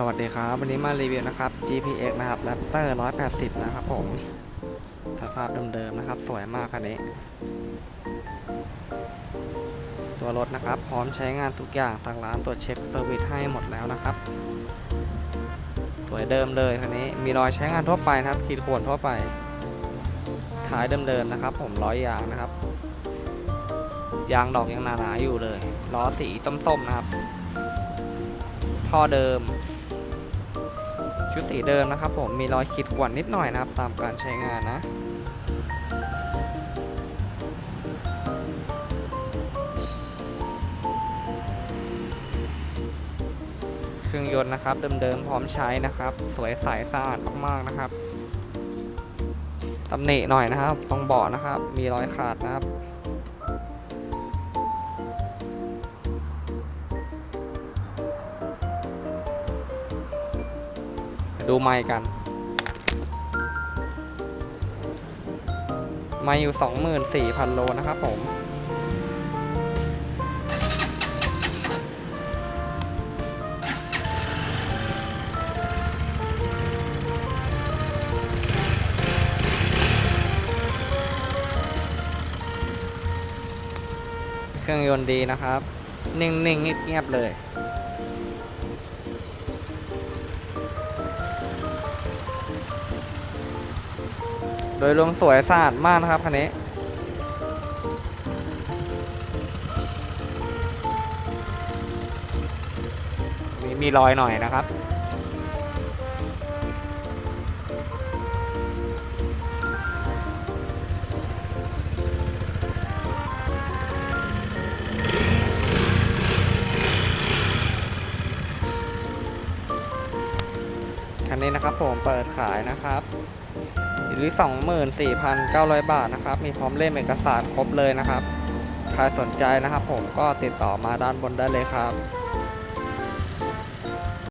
สวัสดีครับ วันนี้มารีวิวนะครับ GPX นะครับ Raptor 180 นะครับผม สภาพเดิมๆนะครับ สวยมากคันนี้ ตัวรถนะครับ พร้อมใช้งานทุกอย่างทางร้านตรวจเช็คเซอร์วิสให้หมดแล้วนะครับ สวยเดิมเลยคันนี้ มีรอยใช้งานทั่วไปนะครับ ขีดข่วนทั่วไป ท้ายเดิมๆนะครับ ผมล้อยยางนะครับ ยางดอกยังหนาๆอยู่เลย ล้อสีส้มๆนะครับท่อเดิม ชุดสีเดิมนะครับผมมีรอยขีดข่วนนิดหน่อยนะครับ ตามการใช้งานนะเครื่องยนต์นะครับเดิมๆพร้อมใช้นะครับ สวยใสสะอาดมากๆนะครับตำหนิหน่อยนะครับตรงเบาะนะครับ มีรอยขาดนะครับ ดูไมค์กันไมค์อยู่ 24,000 โลนะครับผมเครื่องยนต์ดีนะครับ นิ่งๆเงียบๆเลย โดยรวมสวยสะอาดมากนะครับคันนี้มีมีรอยหน่อยนะครับ คันนี้นะครับผมเปิดขายนะครับ อยู่ที่ 24,900 บาทนะครับ มีพร้อมเล่มเอกสารครบเลยนะครับ ใครสนใจนะครับผมก็ติดต่อมาด้านบนได้เลยครับ